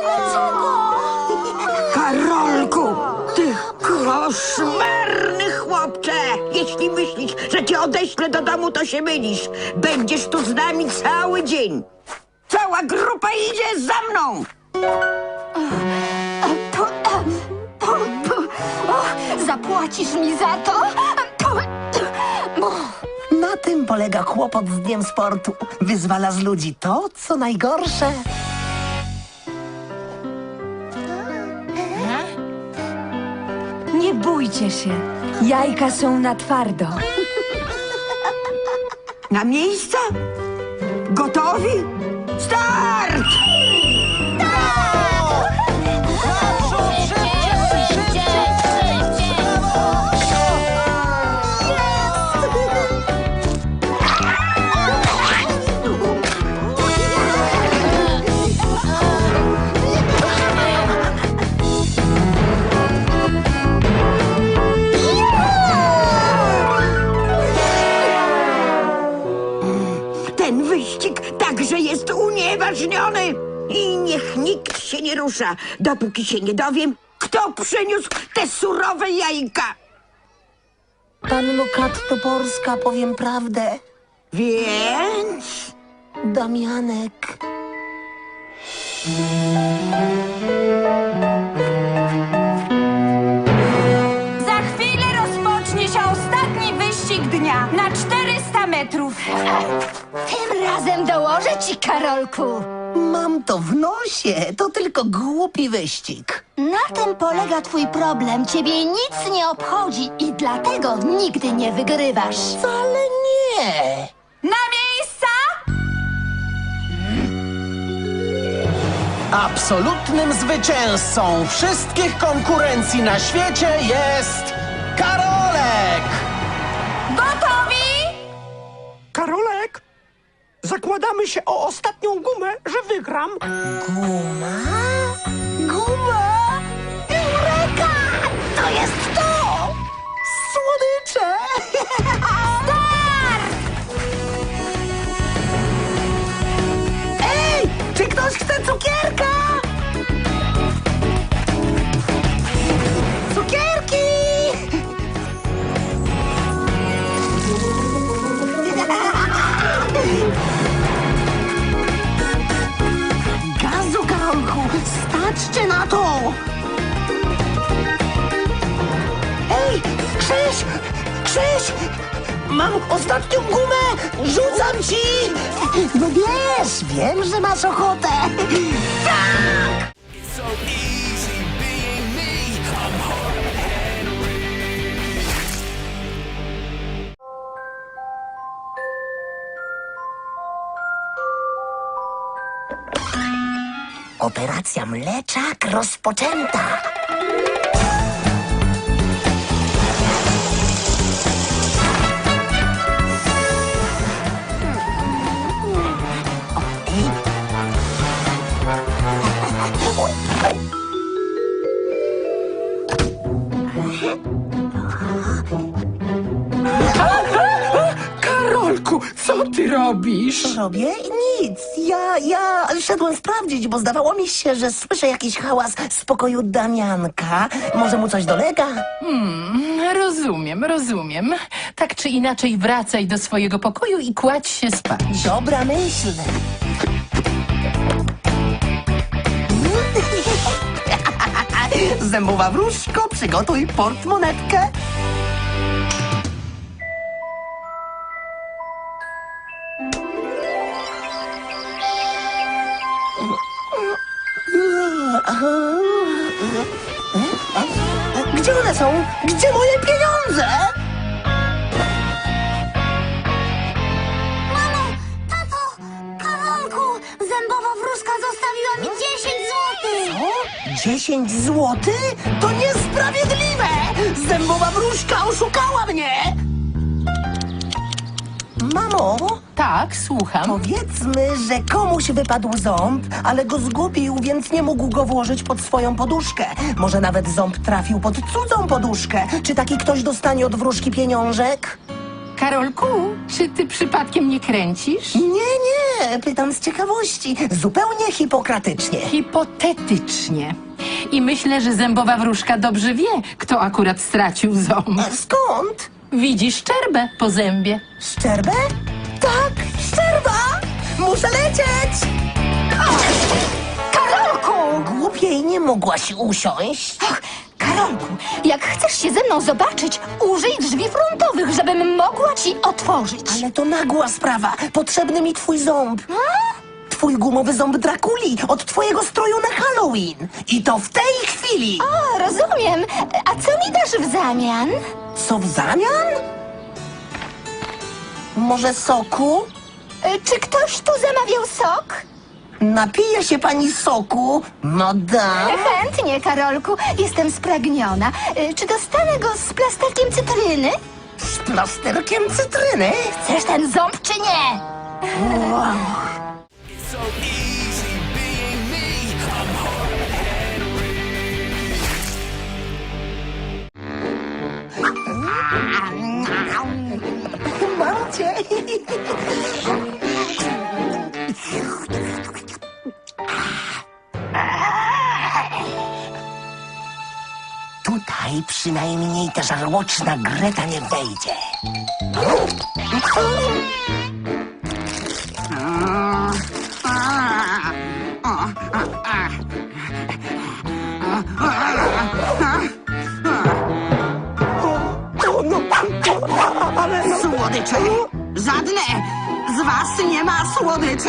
Dlaczego? Karolku, ty koszmarny chłopcze! Jeśli myślisz, że cię odeślę do domu, to się mylisz. Będziesz tu z nami cały dzień. Cała grupa idzie za mną! To, to, to, o, zapłacisz mi za to? To, o, Na tym polega kłopot z dniem sportu. Wyzwala z ludzi to, co najgorsze. Bójcie się. Jajka są na twardo. Na miejsca? Gotowi? Start! Się nie rusza, dopóki się nie dowiem, kto przyniósł te surowe jajka. Panno Kat Toporska, powiem prawdę. Więc... Damianek. Za chwilę rozpocznie się ostatni wyścig dnia na 400 metrów. tym razem dołożę ci, Karolku. Mam to w nosie. To tylko głupi wyścig. Na tym polega twój problem. Ciebie nic nie obchodzi i dlatego nigdy nie wygrywasz. Wcale nie. Na miejsca! Absolutnym zwycięzcą wszystkich konkurencji na świecie jest Karolek! Zakładamy się o ostatnią gumę, że wygram. Guma? Guma? Eureka! To jest to! Słodycze! Ej! Czy ktoś chce cukierka? To! Ej, Krzyś! Krzyś! Mam ostatnią gumę! Rzucam ci! No wiesz, wiem, że masz ochotę! Tak! Operacja Mleczak rozpoczęta! Karolku, co ty robisz? Robię nic. Ja, ja szedłem sprawdzić, bo zdawało mi się, że słyszę jakiś hałas z pokoju Damianka. Może mu coś dolega? Rozumiem, rozumiem. Tak czy inaczej wracaj do swojego pokoju i kładź się spać. Dobra myśl. Zębowa wróżko, przygotuj portmonetkę. Są? Gdzie moje pieniądze? Mamo, tato, Karolku, zębowa wróżka zostawiła mi 10 złotych. O, 10 złotych? To niesprawiedliwe! Zębowa wróżka oszukała mnie! Mamo, Tak, słucham. powiedzmy, że komuś wypadł ząb, ale go zgubił, więc nie mógł go włożyć pod swoją poduszkę. Może nawet ząb trafił pod cudzą poduszkę. Czy taki ktoś dostanie od wróżki pieniążek? Karolku, czy ty przypadkiem nie kręcisz? Nie, nie, pytam z ciekawości. Zupełnie hipokratycznie. Hipotetycznie. I myślę, że zębowa wróżka dobrze wie, kto akurat stracił ząb. A skąd? Widzi szczerbę po zębie. Szczerbę? Muszę lecieć! Karolku! Głupiej nie mogłaś usiąść. Och, Karolku, jak chcesz się ze mną zobaczyć, użyj drzwi frontowych, żebym mogła ci otworzyć. Ale to nagła sprawa. Potrzebny mi twój ząb. Twój gumowy ząb Drakuli od twojego stroju na Halloween. I to w tej chwili. O, rozumiem. A co mi dasz w zamian? Co w zamian? Może soku? Y, Czy ktoś tu zamawiał sok? Napije się pani soku? No da. Chętnie, Karolku. Jestem spragniona. Y, Czy dostanę go z plasterkiem cytryny? Z plasterkiem cytryny? Chcesz ten ząb, czy nie? Przynajmniej ta żarłoczna Greta nie wejdzie. Słodycze? Żadne! Z was nie ma słodyczy?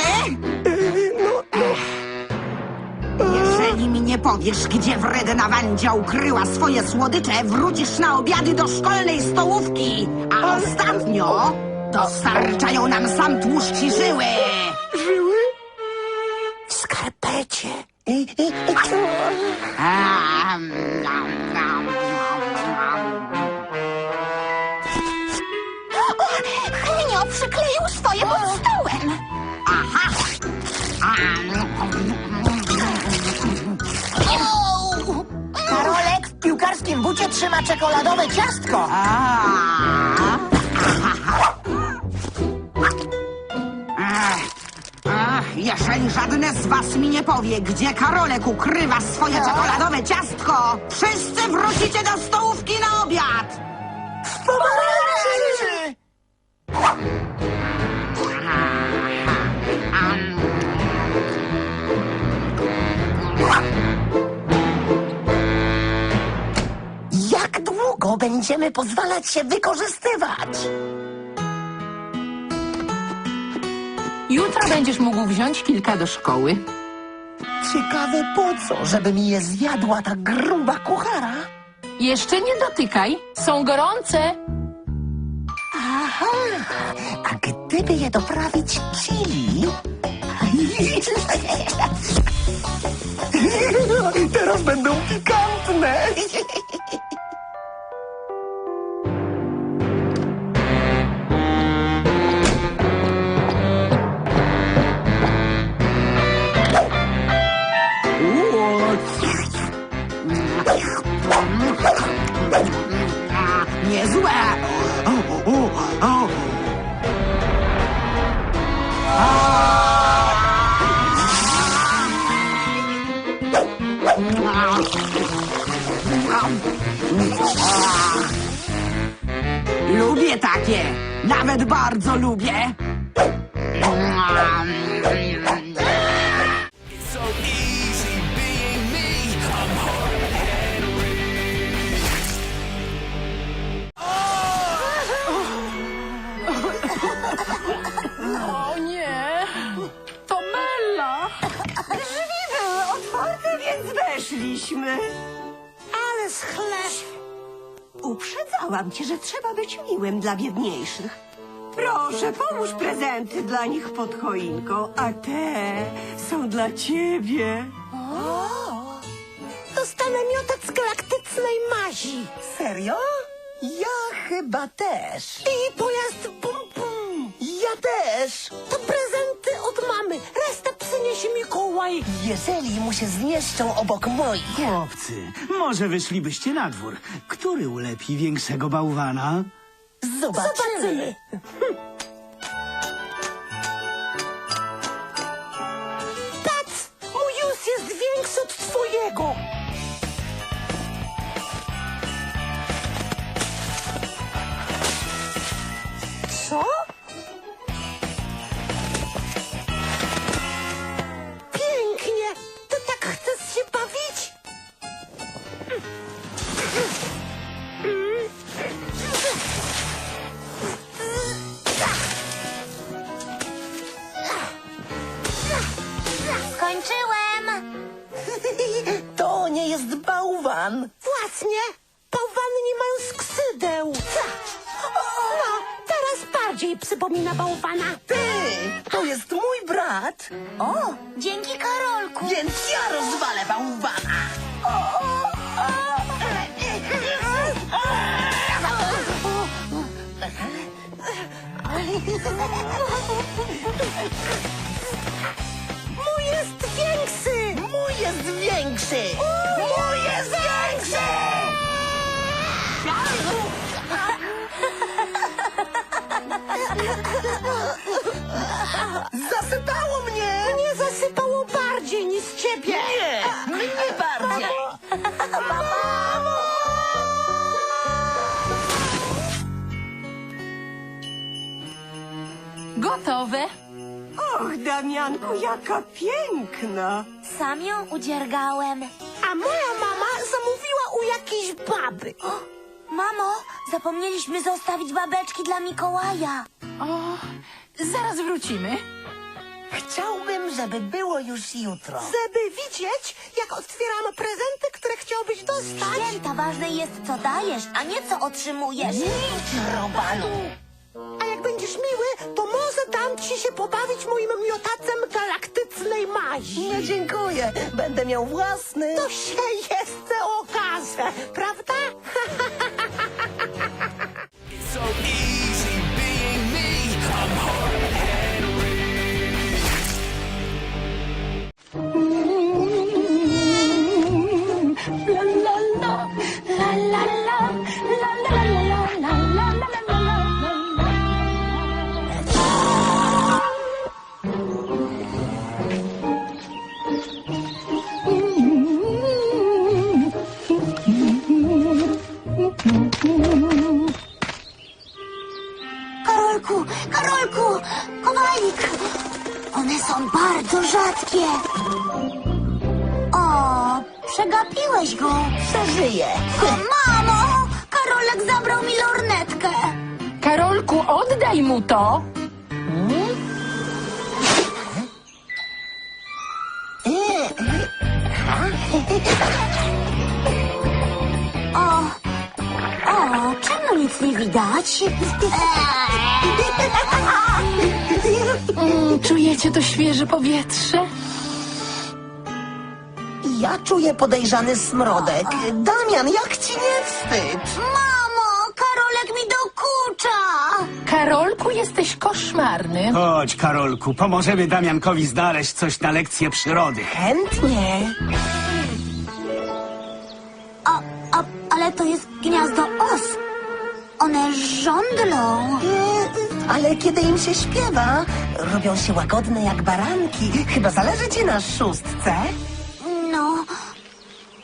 Jeżeli mi nie powiesz, gdzie wredna Wandzia ukryła swoje słodycze, wrócisz na obiady do szkolnej stołówki. A ostatnio dostarczają nam sam tłuszcz i żyły. żyły? W skarpecie. Nam, nam. O, Henio przykleił swoje pod Piłkarskim bucie trzyma czekoladowe ciastko. Ach, jeżeli żadne z was mi nie powie, gdzie Karolek ukrywa swoje czekoladowe ciastko, wszyscy wrócicie do stołówki na obiad! Pomarańczy! Długo będziemy pozwalać się wykorzystywać? Jutro będziesz mógł wziąć kilka do szkoły. Ciekawe po co, żeby mi je zjadła ta gruba kuchara? Jeszcze nie dotykaj, są gorące. Aha, a gdyby je doprawić chili... Teraz będą pikantne. O. Lubię takie. Nawet bardzo lubię. Więc weszliśmy. Ale schleb! Uprzedzałam cię, że trzeba być miłym dla biedniejszych. Proszę, połóż prezenty dla nich pod choinką, a te są dla ciebie. Dostanę miotec galaktycznej mazi. Serio? Ja chyba też. I pojazd bum bum. Ja też. To prezenty od mamy. Resztę przyniesie Mikołaj. Jeżeli mu się zmieszczą obok moich. Chłopcy, może wyszlibyście na dwór. Który ulepi większego bałwana? Zobaczymy. Patrz, przypomina bałwana. Ty, to jest mój brat. O, dzięki Karolku! Więc ja rozwalę bałwana. Mój jest większy. Mój jest większy. Mój jest większy. Zasypało mnie. Mnie zasypało bardziej niż ciebie. Nie, mnie bardziej. Gotowe. Och, Damianku, jaka piękna! Sam ją udziergałem. A moja mama zamówiła u jakiejś baby. Mamo, zapomnieliśmy zostawić babeczki dla Mikołaja. O, zaraz wrócimy. Chciałbym, żeby było już jutro. Żeby widzieć, jak otwieram prezenty, które chciałbyś dostać. Święta ważne jest, co dajesz, a nie co otrzymujesz. Idź, Robalu. A jak będziesz miły, to może dam ci się pobawić moim miotacem galaktycznej mazi. Nie dziękuję. Będę miał własny. To się jeszcze okaże, prawda? Kowalik! One są bardzo rzadkie. O, przegapiłeś go. Przeżyję. O, mamo! Karolek zabrał mi lornetkę. Karolku, oddaj mu to. O, o, czemu nic nie widać? Mm, czujecie to świeże powietrze? Ja czuję podejrzany smrodek. Damian, jak ci nie wstyd? Mamo, Karolek mi dokucza. Karolku, jesteś koszmarny. Chodź, Karolku, pomożemy Damiankowi znaleźć coś na lekcję przyrody. Chętnie. A, a, ale to jest gniazdo os. One żądlą. Ale kiedy im się śpiewa, robią się łagodne jak baranki. Chyba zależy ci na szóstce. No,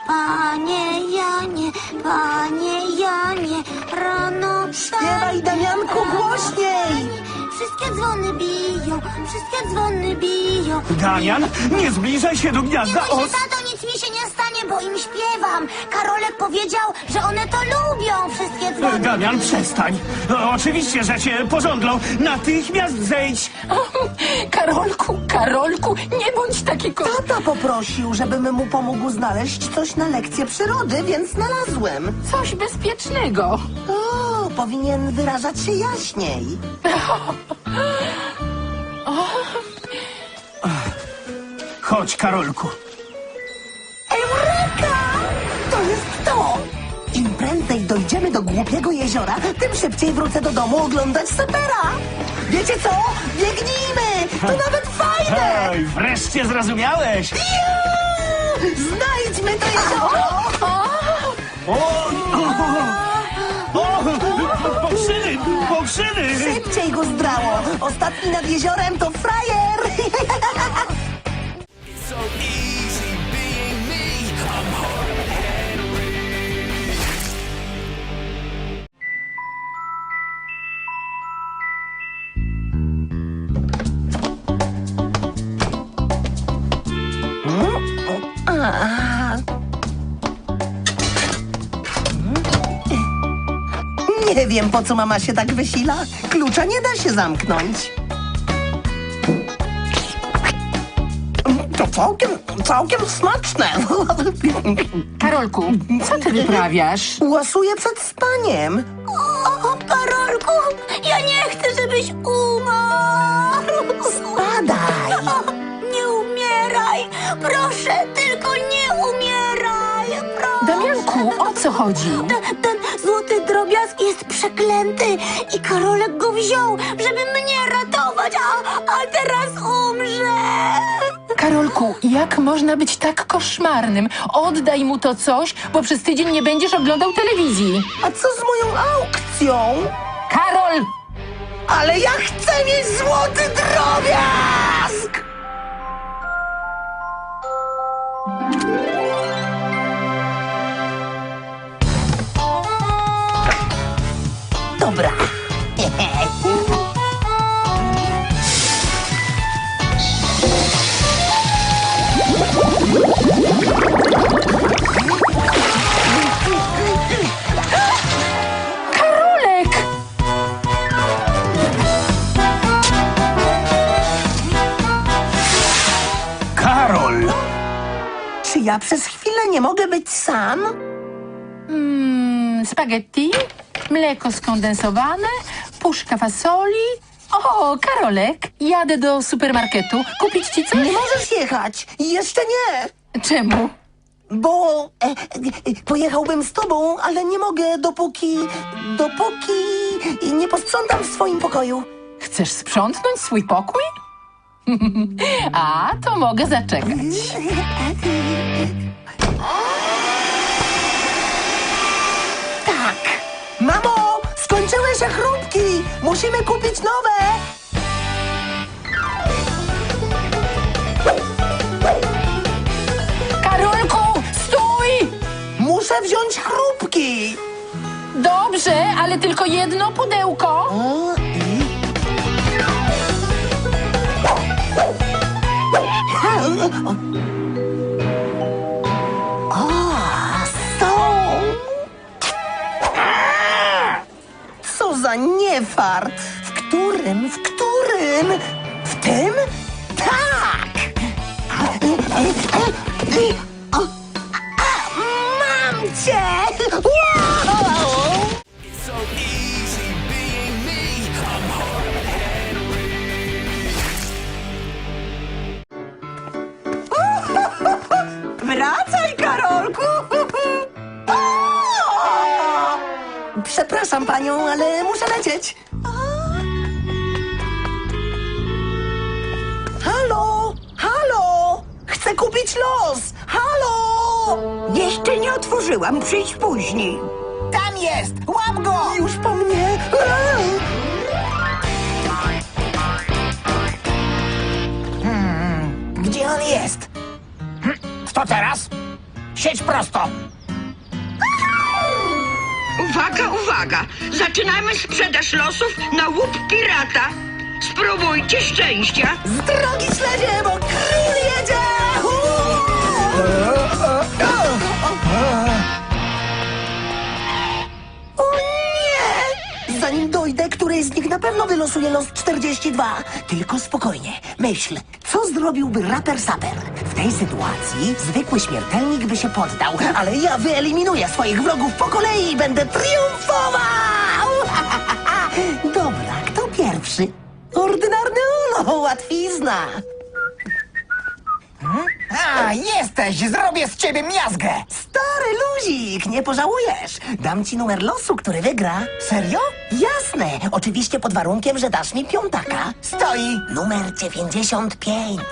panie Janie, panie Janie, rano Śpiewaj, Damianku, głośniej! Wszystkie dzwony biją, wszystkie dzwony biją. Damian, nie zbliżaj się do Nie gniazda bój się, os! tato, nic mi się nie stanie, bo im śpiewam. Karolek powiedział, że one to lubią, wszystkie dzwony. Damian, przestań! O, oczywiście, że cię pożądlą! Natychmiast zejdź! Karolku, Karolku, nie bądź taki ko... Tata poprosił, żebym mu pomógł znaleźć coś na lekcję przyrody, więc znalazłem. Coś bezpiecznego. O, powinien wyrażać się jaśniej. Chodź, Karolku. Im prędzej dojdziemy do głupiego jeziora, tym szybciej wrócę do domu oglądać sapera. Wiecie co? Biegnijmy! To nawet fajne! Wreszcie zrozumiałeś! Juuu! Znajdźmy to jezioro! O, o, maszyny! Szybciej go zdrało! Ostatni nad jeziorem to frajer! Nie wiem, po co mama się tak wysila. Klucza nie da się zamknąć. To całkiem, całkiem smaczne. Karolku, co ty wyprawiasz? Łasuję przed spaniem. O, Karolku, ja nie chcę, żebyś umarł. Co chodzi? Ten, ten złoty drobiazg jest przeklęty i Karolek go wziął, żeby mnie ratować, a, a teraz umrze. Karolku, jak można być tak koszmarnym? Oddaj mu to coś, bo przez tydzień nie będziesz oglądał telewizji. A co z moją aukcją? Karol! Ale ja chcę mieć złoty drobiazg! Dobra. Karolek! Karol! Czy ja przez chwilę nie mogę być sam? Mm, spaghetti, mleko skondensowane, puszka fasoli. O, Karolek, jadę do supermarketu. Kupić ci coś? Nie możesz jechać. Jeszcze nie. Czemu? Bo e, e, pojechałbym z tobą, ale nie mogę dopóki, dopóki nie posprzątam w swoim pokoju. Chcesz sprzątnąć swój pokój? A, to mogę zaczekać. Tak. Musimy kupić nowe. Karolku, stój! Muszę wziąć chrupki. Dobrze, ale tylko jedno pudełko. za niefart. W którym, w którym? W tym? Tak. Mam cię! Panią, ale muszę lecieć. Halo? Halo? Chcę kupić los! Halo? Jeszcze nie otworzyłam, przyjdź później. Tam jest! Łap go! Już po mnie! Gdzie on jest? Co teraz? Siedź prosto. Uwaga, uwaga! Zaczynamy sprzedaż losów na łup pirata. Spróbujcie szczęścia. Z drogi śledzie, bo król jedzie! O z nich na pewno wylosuje los 42. Tylko spokojnie, myśl, co zrobiłby raper saper? W tej sytuacji zwykły śmiertelnik by się poddał, ale ja wyeliminuję swoich wrogów po kolei i będę triumfował! Dobra, kto pierwszy? Ordynarny Ulo, łatwizna. A, jesteś! Zrobię z ciebie miazgę! Stary luzik, nie pożałujesz. Dam ci numer losu, który wygra. Serio? Jasne, oczywiście pod warunkiem, że dasz mi piątaka. Stoi! Numer 95.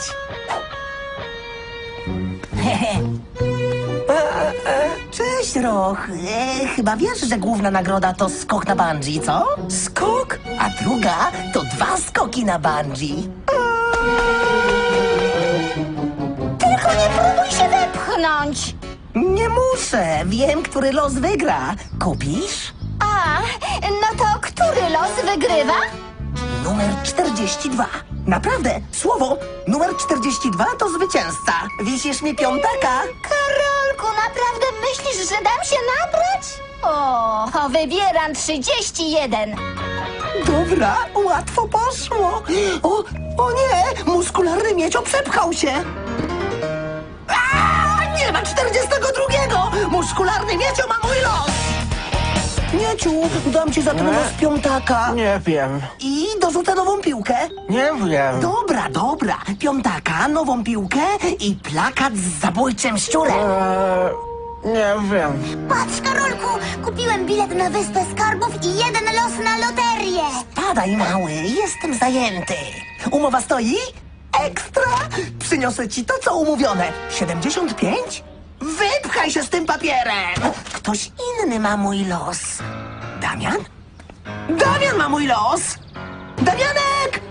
Cześć, Roch, e, chyba wiesz, że główna nagroda to skok na bungee, co? Skok, a druga to dwa skoki na bungee. Nie próbuj się wepchnąć! Nie muszę, wiem, który los wygra. Kupisz? A, no to który los wygrywa? Numer 42. Naprawdę, słowo, numer 42 to zwycięzca. Wisisz mi piątaka? Karolku, naprawdę myślisz, że dam się nabrać? O, wybieram 31. Dobra, łatwo poszło. O, o nie, muskularny miecio przepchał się. Nie ma 42. Muskularny miecio ma mój los. Mieciu, dam ci za ten los piątaka. Nie wiem. I dorzucę nową piłkę. Nie wiem. Dobra, dobra. Piątaka, nową piłkę i plakat z zabójczym szczurem. Eee, nie wiem. Patrz, Karolku, kupiłem bilet na Wyspę Skarbów i jeden los na loterię. Padaj, mały, jestem zajęty. Umowa stoi? Ekstra! Przyniosę ci to, co umówione. 75? Wypchaj się z tym papierem! Ktoś inny ma mój los. Damian? Damian ma mój los! Damianek!